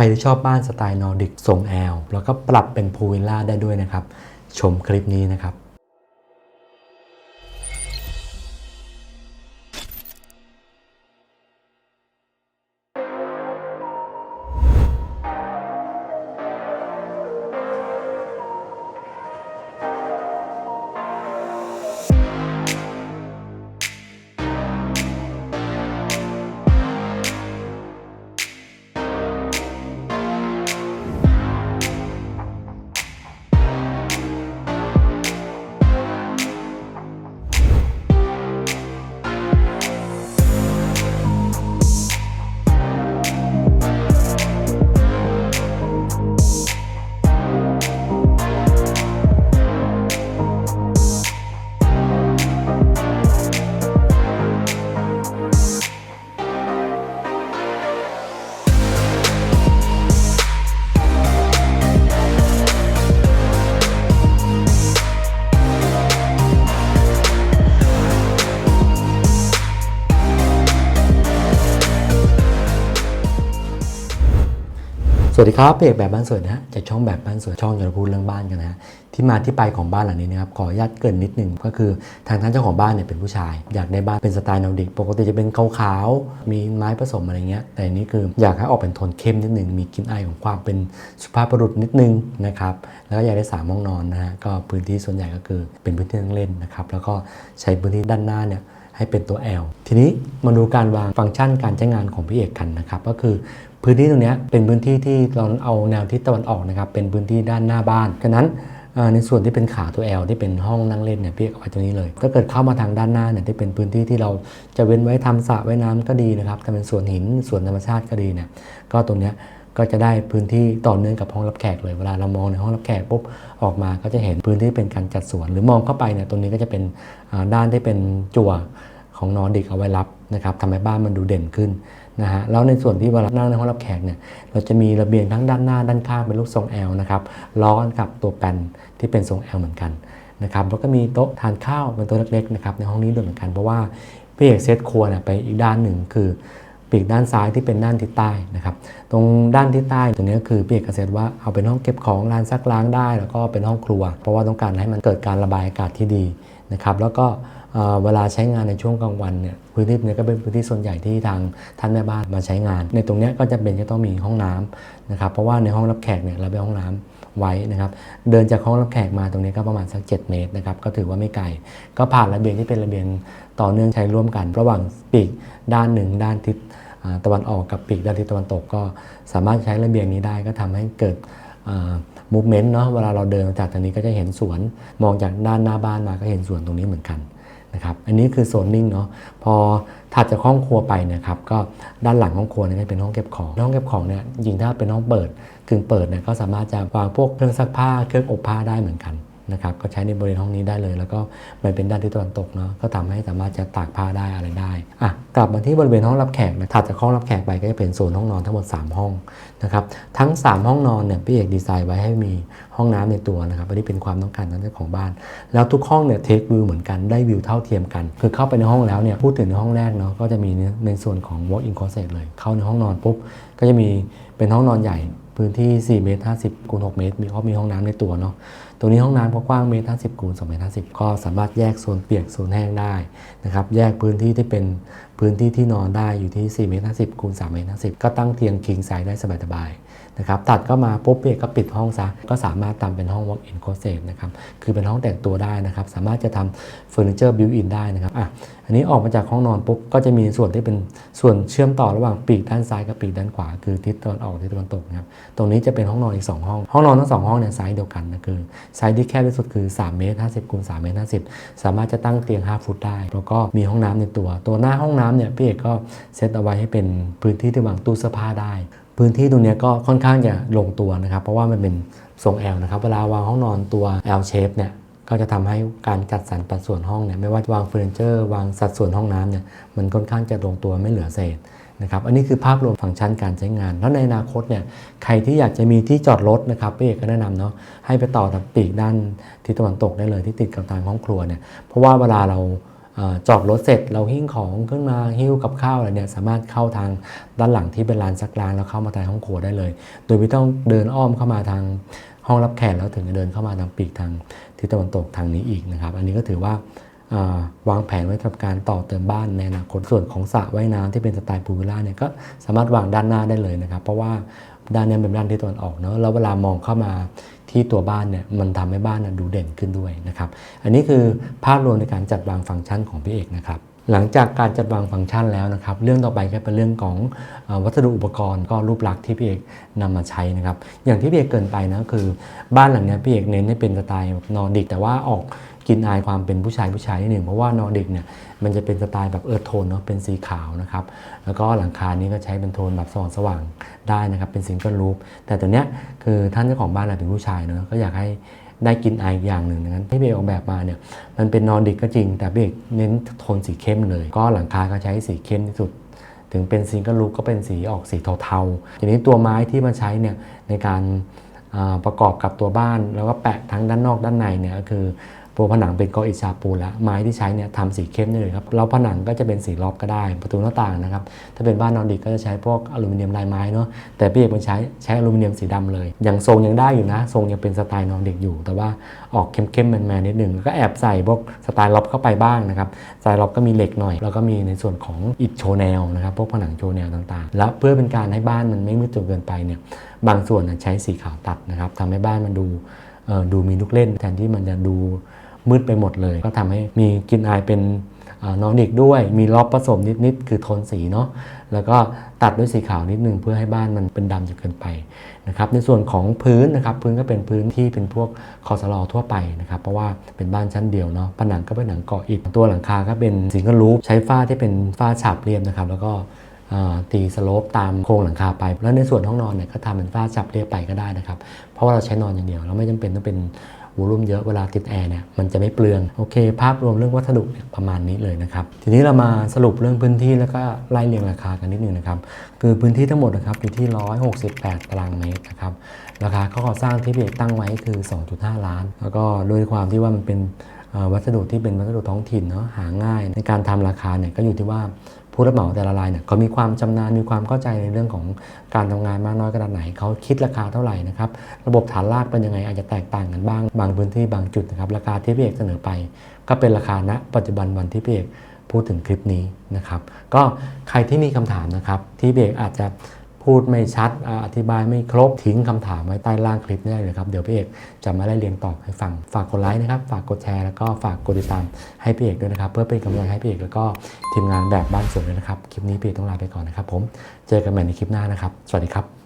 ครที่ชอบบ้านสไตล์นอร์ดิกทรงแอลแล้วก็ปรับเป็นพูลวิลล่าได้ด้วยนะครับ ชมคลิปนี้นะครับ วัสดีครับเอกแบบบ้านสวยนะฮะจากช่องแบบบ้านสวยช่องจะพูดเรื่องบ้านกันนะฮะที่มาที่ไปของบ้านหลังนี้นะครับขออนุญาตเกินนิดนึงก็คือทางท่านเจ้าของบ้านเนี่ยเป็นผู้ชาย อยากได้บ้านเป็นสไตล์นอร์ดิกปกติจะเป็นขาวๆมีไม้ผสมอะไรเงี้ยแต่อันนี้คืออยากให้ออกเป็นโทนเข้มนิดนึงมีกลิ่นอายของความเป็นสุภาพบุรุษนิดนึงนะครับแล้วก็อยากได้สามห้องนอนนะฮะก็พื้นที่ส่วนใหญ่ก็คือเป็นพื้นที่นั่งเล่นนะครับแล้วก็ใช้พื้นที่ด้านหน้าเนี่ยให้เป็นตัว L ทีนี้มาดูการวางฟังก์ชันการใช้งานของพี่เอกกันนะครับก็คือ พื้นที่ตรงนี้เป็นพื้นที่ที่เราเอาแนวทิศตะวันออกนะครับเป็นพื้นที่ด้านหน้าบ้านฉะนั้นในส่วนที่เป็นขาตัว L ที่เป็นห้องนั่งเล่นเนี่ยพี่เอกเอาไว้ตรงนี้เลยถ้าเกิดเข้ามาทางด้านหน้าเนี่ยที่เป็นพื้นที่ที่เราจะเว้นไว้ทำสระไว่ายน้ำก็ดีนะครับถ้าเป็นสวนหินสวนธรรมชาติก็ดีเนี่ยก็ตรงเนี้ยก็จะได้พื้นที่ต่อเนื่องกับห้องรับแขกเลยเวลาเรามองในห้องรับแขกปุ๊บออกมาก็จะเห็นพื้นที่เป็นการจัดสวน หรือมองเข้าไปเนี่ยตรงนี้ก็จะเป็นด้านที่เป็นจั่วของนอร์ดิกเอาไว้รับนะครับทำให้บ้านมันดูเด่นขึ้น นะฮะแล้วในส่วนที่เวลานั่งในห้องรับแขกเนี่ยเราจะมีระเบียงทั้งด้านหน้าด้านข้างเป็นรูปทรง L นะครับล้อกันกับตัวแปนที่เป็นทรง L เหมือนกันนะครับแล้วก็มีโต๊ะทานข้าวเป็นโต๊ะเล็กๆนะครับในห้องนี้ด้วยเหมือนกันเพราะว่าพี่เอกเซตครัวเนี่ยไปอีกด้านหนึ่งคือปีกด้านซ้ายที่เป็นด้านทิศใต้นะครับตรงด้านทิศใต้ตรงนี้คือพี่เอกเกษตรว่าเอาเป็นห้องเก็บของลานซักล้างได้ แล้วก็เป็นห้องครัว เพราะว่าต้องการให้มันเกิดการระบายอากาศที่ดีนะครับแล้วก็ เวลาใช้งานในช่วงกลางวันเนี่ยพื้นที่นี้ก็เป็นพื้นที่ส่วนใหญ่ที่ทางท่านแม่บ้านมาใช้งาน ในตรงนี้ก็จะเป็นจะต้องมีห้องน้ำนะครับเพราะว่าในห้องรับแขกเนี่ยเราเป็นห้องน้ำไว้นะครับเดินจากห้องรับแขกมาตรงนี้ก็ประมาณสัก 7 เมตรนะครับก็ถือว่าไม่ไกล ก็ผ่านระเบียงที่เป็นระเบียงต่อเนื่องใช้ร่วมกัน ระหว่างปีกด้านหนึ่งด้านทิศตะวันออกกับปีกด้านทิศตะวันตกก็สามารถใช้ระเบียงนี้ได้ก็ทำให้เกิดมูฟเมนต์เนาะเวลาเราเดินจากตรงนี้ก็จะเห็นสวน มองจากด้านหน้าบ้านมาก็เห็นสวนตรงนี้เหมือนกัน นะครับ อันนี้คือโซนนิ่งเนาะ พอถัดจากห้องครัวไปเนะครับ ก็ด้านหลังห้องครัวเนี่ยเป็นห้องเก็บของ ห้องเก็บของเนี่ยจริงถ้าเป็นห้องเปิดกึ่งเปิดเนี่ยก็สามารถจะวางพวกเครื่องซักผ้า เครื่องอบผ้าได้เหมือนกัน นะครับก็ใช้ในบริเวณห้องนี้ได้เลย แล้วก็มันเป็นด้านทิศตะวันตกเนาะก็ทำให้สามารถจะตากผ้าได้อะไรได้อะกลับมาที่บริเวณห้องรับแขกนะถัดจากห้องรับแขกไปก็จะเป็นโซนห้องนอนทั้งหมด 3 ห้องนะครับทั้ง 3 ห้องนอนเนี่ยพี่เอกดีไซน์ไว้ให้มีห้องน้ำในตัวนะครับอันนี้เป็นความต้องการของเจ้าของบ้าน แล้วทุกห้องเนี่ยเทควิวเหมือนกันได้วิวเท่าเทียมกัน คือเข้าไปในห้องแล้วเนี่ยพูดถึงในห้องแรกเนาะก็จะมีในส่วนของ walk in closet เลย เข้าในห้องนอนปุ๊บก็จะมีเป็นห้องนอนใหญ่พื้นที่4เมตร50คูณ6เมตรมีเขามีห้องน้ำในตัวเนาะ ตรงนี้ห้องน้ำก็กว้างเมตรห้าสิบคูณสองเมตรห้าสิบก็สามารถแยกโซนเปียกโซนแห้งได้นะครับแยกพื้นที่ที่เป็นพื้นที่ที่นอนได้อยู่ที่4เมตรห้าสิบคูณสามเมตรห้าสิบก็ตั้งเตียงคิงไซส์ได้สบายๆ นะครับตัดก็มาปุ๊บเปียกก็ปิดห้องซะก็สามารถทำเป็นห้อง walk in closet นะครับคือเป็นห้องแต่งตัวได้นะครับ สามารถจะทำเฟอร์นิเจอร์บิวอินได้นะครับอะอันนี้ออกมาจากห้องนอนปุ๊บก็จะมีส่วนที่เป็นส่วนเชื่อมต่อระหว่างปีกด้านซ้ายกับปีกด้านขวา คือทิศตะวันออกทิศตะวันตกนะครับตรงนี้จะเป็นห้องนอนอีก 2 ห้อง ห้องนอนทั้งสองห้องเนี่ยไซส์เดียวกันนะคือไซส์ที่แคบที่สุดคือ3เมตร50คูณ3เมตร50 สามารถจะตั้งเตียง 5 ฟุตได้ แล้วก็มีห้องน้ำในตัว ตัวหน้าห้องน้ำเนี่ยพี่เอกก็เซตเอาไว้ให้เป็นพื้นที่ที่วางตู้เสื้อผ้าได้ พื้นที่ตรงนี้ก็ค่อนข้างจะลงตัวนะครับ เพราะว่ามันเป็นทรง L นะครับ เวลาวางห้องนอนตัว L shape เนี่ยก็จะทำให้การจัดสรรปันส่วนห้องเนี่ยไม่ว่าจะวางเฟอร์นิเจอร์วางสัดส่วนห้องน้ำเนี่ยมันค่อนข้างจะลงตัวไม่เหลือเศษนะครับอันนี้คือภาพรวมฟังก์ชันการใช้งาน แล้วในอนาคตเนี่ยใครที่อยากจะมีที่จอดรถนะครับพี่เอกก็แนะนำเนาะให้ไปต่อทางปีกด้านทิศตะวันตกได้เลยที่ติดกับทางห้องครัวเนี่ยเพราะว่าเวลาเรา จอดรถเสร็จเราหิ้งของขึ้นมาหิ้วกับข้าวอะไรเนี่ยสามารถเข้าทางด้านหลังที่เป็นลานซักล้างแล้วเข้ามาทางห้องครัวได้เลย โดยไม่ต้องเดินอ้อมเข้ามาทางห้องรับแขกแล้วถึงจะเดินเข้ามาทางปีกทางทิศตะวันตกทางนี้อีกนะครับ อันนี้ก็ถือว่าวางแผนไว้สำหรับการต่อเติมบ้านในอนาคตส่วนของสระว่ายน้ำที่เป็นสไตล์พูลวิลล่าเนี่ยก็สามารถวางด้านหน้าได้เลยนะครับ เพราะว่า ด้านนี้เป็นด้านที่ตะวันออกเนาะแล้วเวลามองเข้ามาที่ตัวบ้านเนี่ยมันทำให้บ้านน่ะดูเด่นขึ้นด้วยนะครับอันนี้คือภาพรวมในการจัดวางฟังก์ชันของพี่เอกนะครับหลังจากการจัดวางฟังก์ชันแล้วนะครับ เรื่องต่อไปก็เป็นเรื่องของวัสดุอุปกรณ์ก็รูปลักษณ์ที่พี่เอกนำมาใช้นะครับ อย่างที่พี่เอกเกินไปนะคือ บ้านหลังนี้พี่เอกเน้นให้เป็นสไตล์นอร์ดิกแต่ว่าออก กินอายความเป็นผู้ชายผู้ชายนิดหนึ่งเพราะว่านอร์ดิกเนี่ยมันจะเป็นสไตล์แบบเอิร์ธโทนเนาะเป็นสีขาวนะครับแล้วก็หลังคานี้ก็ใช้เป็นโทนแบบสว่างสว่างได้นะครับเป็นซิงเกิลรูปแต่ตัวเนี้ยคือท่านเจ้าของบ้านน่ะเป็นผู้ชายเนาะก็อยากให้ได้กินไออีกอย่างหนึ่งนั้นที่เบลออกแบบมาเนี่ยมันเป็นนอร์ดิกก็จริง แต่เบลเน้นโทนสีเข้มเลย ก็หลังคาก็ใช้สีเข้มที่สุด ถึงเป็นซิงเกิลลูกก็เป็นสีออกสีเทาๆทีนี้ตัวไม้ที่มาใช้เนี่ยในการประกอบกับตัวบ้าน แล้วก็แปะทั้งด้านนอกด้านในเนี่ยก็คือ ตัวผนังเป็นกออิฐชาปูนแล้วไม้ที่ใช้เนี่ยทำสีเข้มได้เลยครับแล้วผนังก็จะเป็นสีรอบก็ได้ ประตูหน้าต่างนะครับถ้าเป็นบ้านนอร์ดิกก็จะใช้พวกอลูมิเนียมลายไม้เนาะแต่พี่เอกมันใช้ใช้อลูมิเนียมสีดำเลยอย่างทรงยังได้อยู่นะทรงยังเป็นสไตล์นอร์ดิกอยู่ แต่ว่าออกเข้มๆแมนๆนิดหนึ่งแล้วก็แอบใส่พวกสไตล์ล็อบเข้าไปบ้างนะครับสไตล์ล็อบก็มีเหล็กหน่อย แล้วก็มีในส่วนของอิฐโชแนวนะครับพวกผนังโชแนวต่างๆ แล้วเพื่อเป็นการให้บ้านมันไม่มืดจนเกินไปเนี่ยบางส่วนใช้สีขาวตัดนะครับทำให้บ้านมันดูดูมีลูกเล่นแทนที่มันจะดู มืดไปหมดเลย ก็ทำให้มีกินอายเป็นนอร์ดิกด้วย มีล็อบผสมนิดๆคือโทนสีเนาะแล้วก็ตัดด้วยสีขาวนิดนึงเพื่อให้บ้านมันเป็นดำจนเกินไปนะครับในส่วนของพื้นนะครับพื้นก็เป็นพื้นที่เป็นพวกคอสลอทั่วไปนะครับเพราะว่าเป็นบ้านชั้นเดียวเนาะผนังก็เป็นหนังเกาะอิฐตัวหลังคาก็เป็นสิงเกิลรูฟใช้ฝ้าที่เป็นฝ้าฉาบเรียบนะครับแล้วก็ตีสโลปตามโครงหลังคาไป แล้วในส่วนห้องนอนเนี่ยก็ทำเป็นฝ้าฉาบเรียบไปก็ได้นะครับ เพราะว่าเราใช้นอนอย่างเดียว เราไม่จำเป็นต้องเป็น วอลุ่มเยอะเวลาติดแอร์เนี่ยมันจะไม่เปลืองโอเค ภาพรวมเรื่องวัสดุเนี่ยประมาณนี้เลยนะครับ ทีนี้เรามาสรุปเรื่องพื้นที่แล้วก็ไล่เรียงราคากันนิดนึงนะครับคือพื้นที่ทั้งหมดนะครับอยู่ที่ 168 ตารางเมตรนะครับราคาข้อก่อสร้างที่พี่เอกตั้งไว้คือ 2.5 ล้าน แล้วก็โดยความที่ว่ามันเป็นวัสดุที่เป็นวัสดุท้องถิ่นเนาะหาง่าย ในการทำราคาเนี่ยก็อยู่ที่ว่า ผู้รับเหมาแต่ละรายเนี่ยเขามีความชำนาญมีความเข้าใจในเรื่องของการทำงานมากน้อยขนาดไหนเขาคิดราคาเท่าไหร่นะครับระบบฐานรากเป็นยังไงอาจจะแตกต่างกันบ้างบางพื้นที่บางจุดนะครับราคาที่พี่เอกเสนอไป ก็เป็นราคาณปัจจุบันวันที่พี่เอกพูดถึงคลิปนี้นะครับ ก็ใครที่มีคำถามนะครับที่พี่เอกอาจจะ พูดไม่ชัดอธิบายไม่ครบทิ้งคำถามไว้ใต้ล่างคลิปได้เลยครับ เดี๋ยวพี่เอกจะมาไล่เรียงตอบให้ฟัง ฝากกดไลค์นะครับ ฝากกดแชร์แล้วก็ฝากกดติดตามให้พี่เอกด้วยนะครับ เพื่อเป็นกำลังใจให้พี่เอกแล้วก็ทีมงานแบบบ้านสวนด้วยนะครับ คลิปนี้พี่เอกต้องลาไปก่อนนะครับผม เจอกันใหม่ในคลิปหน้านะครับ สวัสดีครับ